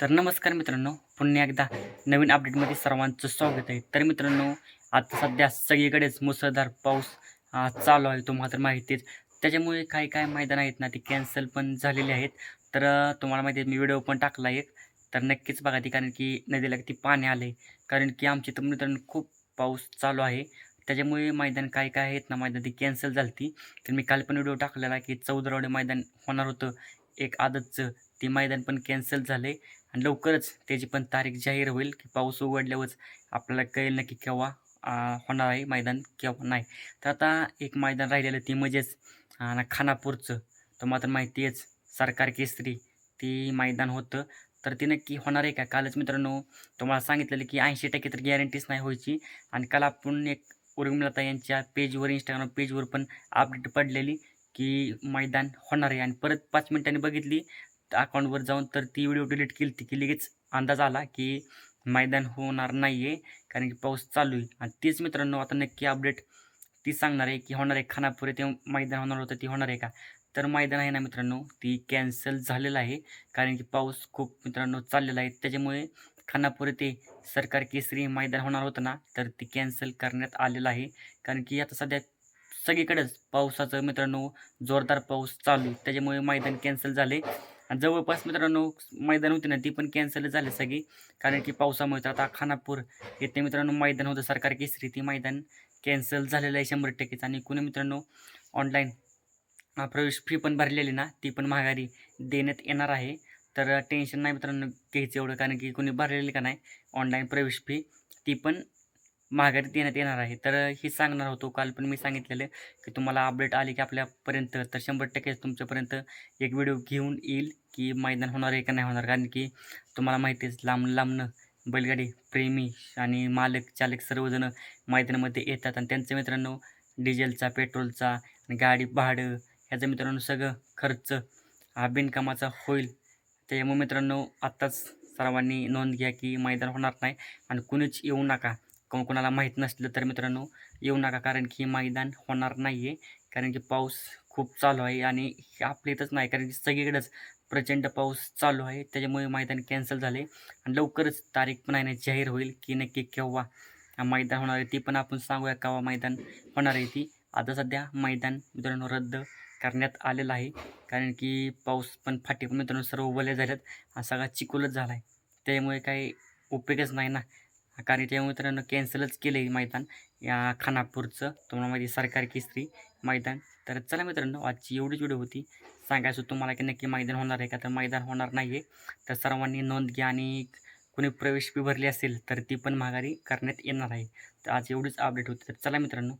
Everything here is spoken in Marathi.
तर नमस्कार मित्रांनो पुन्हा एकदा नवीन अपडेटमध्ये सर्वांचं स्वागत आहे. तर मित्रांनो आता सध्या सगळीकडेच मुसळधार पाऊस चालू आहे तुम्हाला तर माहितीच त्याच्यामुळे काही काय मैदान आहेत ना ते कॅन्सल पण झालेले आहेत. तर तुम्हाला माहिती आहे मी व्हिडिओ पण टाकला एक. तर नक्कीच बघा ती कारण की नदीला किती पाणी आले कारण की आमची तर मित्रांनो खूप पाऊस चालू आहे. त्याच्यामुळे मैदान काय काय आहेत ना मैदान ती कॅन्सल झाली तर मी काल पण व्हिडिओ टाकलेला की चौदरावडे मैदान होणार होतं एक आदतचं. ते मैदान पण कॅन्सल झाले आणि लवकरच त्याची पण तारीख जाहीर होईल की पाऊस उघडल्यावरच आपल्याला कळेल नक्की केव्हा होणार आहे मैदान केव्हा नाही. तर आता एक मैदान राहिलेलं ती म्हणजेच ना खानापूरचं. तर मात्र माहिती आहेच सरकार केसरी ती मैदान होतं. तर ती नक्की होणार आहे का? कालच मित्रांनो तुम्हाला सांगितलेलं की ऐंशी टक्के तर गॅरंटीच नाही व्हायची. आणि काल आपण एक उर्मिलता यांच्या पेजवर इंस्टाग्राम पेजवर पण अपडेट पडलेली की मैदान होणार आहे. आणि परत पाच मिनिटांनी बघितली अकाउंटवर जाऊन तर ती व्हिडिओ डिलीट केली ती की लगेच अंदाज आला की मैदान होणार नाही आहे कारण की पाऊस चालू आहे. आणि तीच मित्रांनो आता नक्की अपडेट ती सांगणार आहे की होणार आहे खानापूर येथे मैदान होणार होतं ती होणार आहे का? तर मैदान आहे ना मित्रांनो ती कॅन्सल झालेलं आहे कारण की पाऊस खूप मित्रांनो चाललेला आहे. त्याच्यामुळे खानापूर येथे सरकार केसरी मैदान होणार होतं ना तर ती कॅन्सल करण्यात आलेलं आहे. कारण की आता सध्या सगळीकडेच पावसाचं मित्रांनो जोरदार पाऊस चालू त्याच्यामुळे मैदान कॅन्सल झाले. आणि जवळपास मित्रांनो मैदान होते ना ती पण कॅन्सल झाले सगळी. कारण की पावसामुळे तर आता खानापूर येथे मित्रांनो मैदान होतं. सरकार केसरी ती मैदान कॅन्सल झालेलं आहे शंभर टक्केच. आणि कुणी मित्रांनो ऑनलाईन प्रवेश फी पण भरलेली ना ती पण माघारी देण्यात येणार आहे. तर टेन्शन नाही मित्रांनो घ्यायचं एवढं. कारण की कोणी भरलेली का नाही ऑनलाईन प्रवेश फी ती पण माघारी देण्यात येणार आहे. तर हे सांगणार होतो काल पण मी सांगितलेलं की तुम्हाला अपडेट आली की आपल्यापर्यंत तर शंभर टक्केच तुमच्यापर्यंत एक व्हिडिओ घेऊन येईल की मैदान होणार आहे का नाही होणार. कारण की तुम्हाला माहितीच लांब लांबनं बैलगाडी प्रेमी आणि मालक चालक सर्वजण मैदानामध्ये येतात. आणि त्यांचं मित्रांनो डिझेलचा पेट्रोलचा आणि गाडी भाडं ह्याचं मित्रांनो सगळं खर्च हा बिनकामाचा होईल. त्याच्यामुळे मित्रांनो आत्ताच सर्वांनी नोंद घ्या की मैदान होणार नाही. आणि कुणीच येऊ नका. कोण कोणाला माहीत नसलं तर मित्रांनो येऊ नका कारण की मैदान होणार नाही आहे कारण की पाऊस खूप चालू आहे आणि हे आपल्या इथंच नाही कारण की सगळीकडेच प्रचंड पाऊस चालू आहे. त्याच्यामुळे मैदान कॅन्सल झाले आणि लवकरच तारीख पण आहे ना जाहीर होईल की नक्की केव्हा मैदान होणार आहे ती पण आपण सांगूया केव्हा मैदान होणार आहे ती. आता सध्या मैदान मित्रांनो रद्द करण्यात आलेलं आहे. कारण की पाऊस पण फाटे पण मित्रांनो सर्व ओले झाल्यात आणि सगळा चिकोलच झाला आहे त्यामुळे काही उपयोगच नाही ना. कारण त्या मित्रांनो कॅन्सलच केलं आहे मैदान. या खानापूरचं तुम्हाला माहिती सरकारी सरकार केसरी मैदान. तर चला मित्रांनो आजची एवढीच व्हिडिओ होती. सांगायचं तुम्हाला की नक्की मैदान होणार आहे का? तर मैदान होणार नाही आहे तर सर्वांनी नोंद घ्या आणि कोणी प्रवेश फी भरली असेल तर ती पण माघारी करण्यात येणार आहे. तर आज एवढीच अपडेट होती. तर चला मित्रांनो